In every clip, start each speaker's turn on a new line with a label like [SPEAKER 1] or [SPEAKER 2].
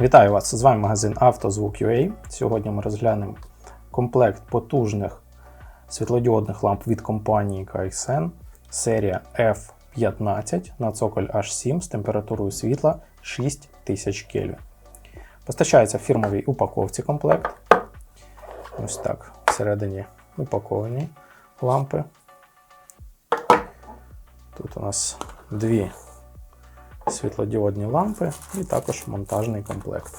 [SPEAKER 1] Вітаю вас! З вами магазин «Автозвук.UA». Сьогодні ми розглянемо комплект потужних світлодіодних ламп від компанії KXN, серія F15 на цоколь H7 з температурою світла 6000 Кельвін. Постачається в фірмовій упаковці комплект. Ось так, всередині упаковані лампи. Тут у нас дві світлодіодні лампи і також монтажний комплект.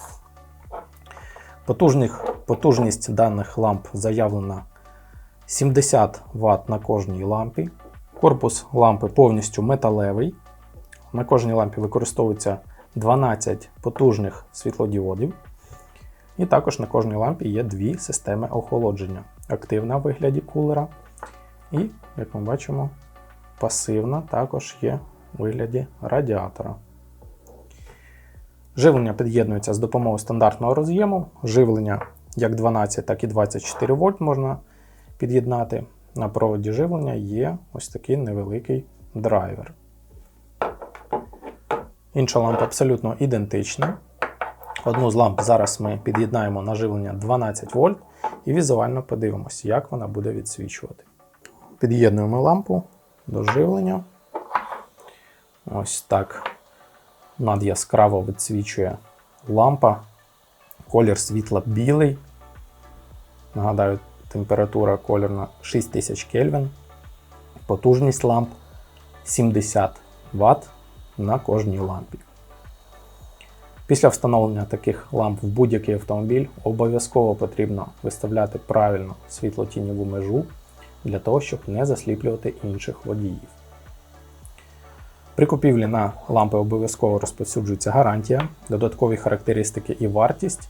[SPEAKER 1] Потужних, потужність даних ламп заявлена 70 Вт на кожній лампі. Корпус лампи повністю металевий. На кожній лампі використовується 12 потужних світлодіодів. І також на кожній лампі є дві системи охолодження. Активна в вигляді кулера. І, як ми бачимо, пасивна також є вигляді радіатора. Живлення під'єднується з допомогою стандартного роз'єму. Живлення як 12, так і 24 вольт можна під'єднати. На проводі живлення є ось такий невеликий драйвер. Інша лампа абсолютно ідентична. Одну з ламп зараз ми під'єднаємо на живлення 12 вольт і візуально подивимося, як вона буде відсвічувати. Під'єднуємо лампу до живлення. Ось так надяскраво відсвічує лампа. Колір світла білий. Нагадаю, температура кольорна 6000 Кельвін. Потужність ламп 70 Вт на кожній лампі. Після встановлення таких ламп в будь-який автомобіль обов'язково потрібно виставляти правильно світлотіньову межу для того, щоб не засліплювати інших водіїв. При купівлі на лампи обов'язково розповсюджується гарантія, додаткові характеристики і вартість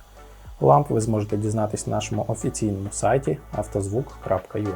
[SPEAKER 1] ламп ви зможете дізнатись на нашому офіційному сайті автозвук.ua.